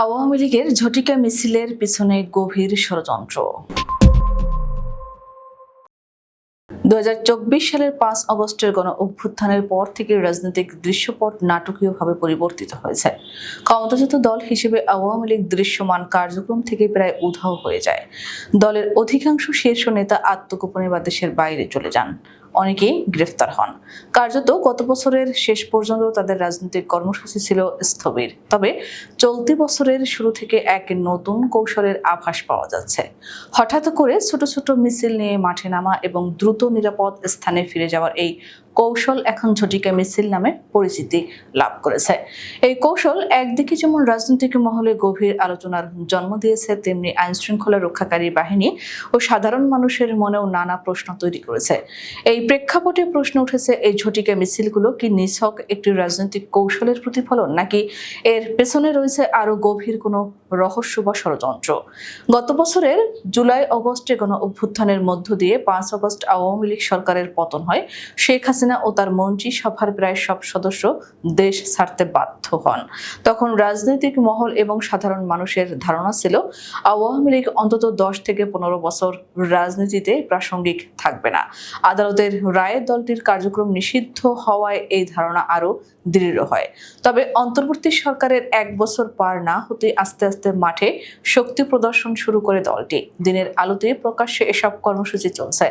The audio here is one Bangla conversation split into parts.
আওয়ামী লীগের ঝটিকা মিছিলের পিছনে গভীর ষড়যন্ত্র। দুই হাজার চব্বিশ সালের পাঁচ অগস্টের গণ অভ্যুত্থানের পর থেকে রাজনৈতিক দৃশ্যপট নাটকীয়ভাবে পরিবর্তিত হয়েছে। ক্ষমতাচ্যুত দল হিসেবে আওয়ামী লীগ দৃশ্যমান কার্যক্রম থেকে প্রায় উধাও হয়ে যায়। দলের অধিকাংশ শীর্ষ নেতা আত্মগোপনে বা দেশের বাইরে চলে যান। অনেকেই গ্রেফতার হন। কার্যত গত বছরের শেষ পর্যন্ত তাদের রাজনৈতিক কর্মসূচি ছিল স্থবির। তবে চলতি বছরের শুরু থেকে এক নতুন কৌশলের আভাস পাওয়া যাচ্ছে। হঠাৎ করে ছোট ছোট মিছিল নিয়ে মাঠে নামা এবং দ্রুত নিরাপদ স্থানে ফিরে যাওয়ার এই কৌশল এখন ঝটিকা মিছিল নামে পরিচিতি লাভ করেছে। এই কৌশল একদিকে যেমন রাজনৈতিক মহলে গভীর আলোচনার জন্ম দিয়েছে, তেমনি আইন শৃঙ্খলা রক্ষাকারী বাহিনী ও সাধারণ মানুষের মনেও নানা প্রশ্ন তৈরি করেছে। এই প্রেক্ষাপটে প্রশ্ন উঠেছে, এই ঝটিকা মিছিলগুলো কি নিছক একটি রাজনৈতিক কৌশলের প্রতিফলন, নাকি এর পেছনে রয়েছে আরও গভীর কোনো রহস্য বা ষড়যন্ত্র? গত বছরের জুলাই অগস্টে গণ অভ্যুত্থানের মধ্য দিয়ে পাঁচ অগস্ট আওয়ামী লীগ সরকারের পতন হয়। শেখ ও তার মন্ত্রিসভার প্রায় সব সদস্য দেশ ছাড়তে বাধ্য হন। তখন রাজনৈতিক মহল এবং সাধারণ মানুষের ধারণা ছিল, আওয়ামী লীগ অন্তত দশ থেকে পনেরো বছর রাজনীতিতে প্রাসঙ্গিক থাকবে না। আদালতের রায়ের দলটির কার্যক্রম নিষিদ্ধ হওয়ায় এই ধারণা আরও দৃঢ় হয়। তবে অন্তর্বর্তী সরকারের এক বছর পার না হতে আস্তে আস্তে মাঠে শক্তি প্রদর্শন শুরু করে দলটি। দিনের আলোতে প্রকাশ্যে এসব কর্মসূচি চলছে।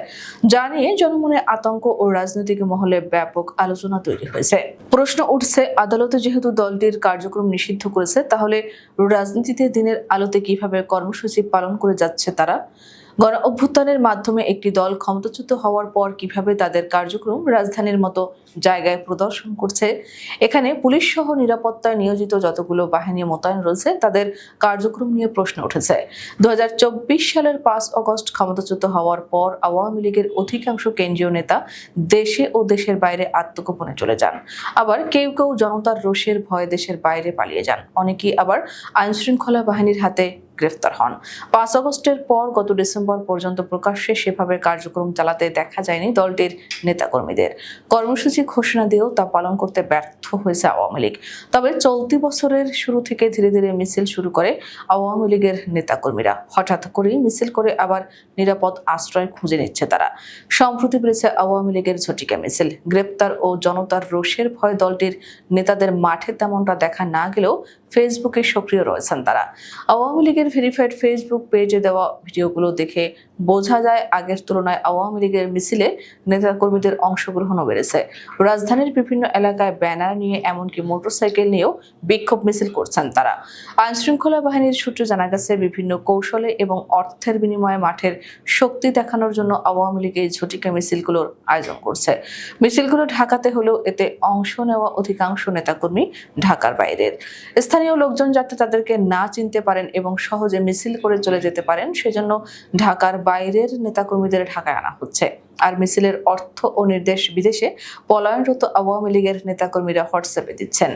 যা নিয়ে জনমনে আতঙ্ক ও রাজনৈতিক মহলে ব্যাপক আলোচনা তৈরি হয়েছে। প্রশ্ন উঠছে, আদালতে যেহেতু দলটির কার্যক্রম নিষিদ্ধ করেছে, তাহলে রাজনীতিতে দিনের আলোতে কীভাবে কর্মসূচি পালন করে যাচ্ছে তারা? গণ অভ্যুত্থানের মাধ্যমে একটি দল ক্ষমতাচ্যুত হওয়ার পর কীভাবে তাদের কার্যক্রম রাজধানীর মতো জায়গায় প্রদর্শন করছে? এখানে পুলিশ সহ নিরাপত্তায় নিয়োজিত যতগুলো বাহিনী মোতায়েন রয়েছে, তাদের কার্যক্রম নিয়ে প্রশ্ন উঠেছে। দু সালের পাঁচ অগস্ট ক্ষমতাচ্যুত হওয়ার পর আওয়ামী লীগের অধিকাংশ কেন্দ্রীয় নেতা দেশে ও দেশের বাইরে আত্মগোপনে চলে যান। আবার কেউ কেউ জনতার রোষের ভয়ে দেশের বাইরে পালিয়ে যান। অনেকেই আবার আইনশৃঙ্খলা বাহিনীর হাতে গ্রেফতার হন। পাঁচ আগস্টের পর গত ডিসেম্বর পর্যন্ত প্রকাশ্যে সেভাবে কার্যক্রম চালাতে দেখা যায়নি দলটির নেতাকর্মীদের। কর্মসূচি ঘোষণা দিয়েও তা পালন করতে ব্যর্থ হয়েছে আওয়ামী লীগ। তবে চলতি বছরের শুরু থেকে ধীরে ধীরে মিছিল শুরু করে আওয়ামী লীগের নেতাকর্মীরা। হঠাৎ করেই মিছিল করে আবার নিরাপদ আশ্রয় খুঁজে নিচ্ছে তারা। সম্প্রতি বেড়েছে আওয়ামী লীগের ঝটিকা মিছিল। গ্রেপ্তার ও জনতার রোষের ভয় দলটির নেতাদের মাঠে তেমনটা দেখা না গেলেও ফেসবুকে সক্রিয় রয়েছেন তারা। আওয়ামী লীগের ভেরিফাইড ফেসবুক পেজে দেওয়া ভিডিওগুলো দেখে বোঝা যায় আগের তুলনায় আওয়ামী লীগের মিছিলে নেতাকর্মীদের অংশগ্রহণও বেড়েছে। রাজধানীর বিভিন্ন এলাকায় ব্যানার নিয়ে এমনকি মোটরসাইকেল নিয়েও বিক্ষোভ মিছিল করছেন তারা। আইন শৃঙ্খলা বাহিনীর সূত্রে জানা গেছে, বিভিন্ন কৌশলে এবং অর্থের বিনিময়ে মাঠের শক্তি দেখানোর জন্য আওয়ামী লীগ এই ঝটিকা মিছিলগুলোর আয়োজন করছে। মিছিলগুলো ঢাকাতে হলেও এতে অংশ নেওয়া অধিকাংশ নেতাকর্মী ঢাকার বাইরের। স্থানীয় লোকজন যাতে তাদেরকে না চিনতে পারেন এবং সহজে মিছিল করে চলে যেতে পারেন, সেজন্য ঢাকার বাইরের নেতাকর্মীদের ঢাকায় আনা হচ্ছে। আর মিছিলের অর্থ ও নির্দেশ বিদেশে পলায়নরত আওয়ামী লীগের নেতাকর্মীরা হোয়াটসঅ্যাপে দিচ্ছেন।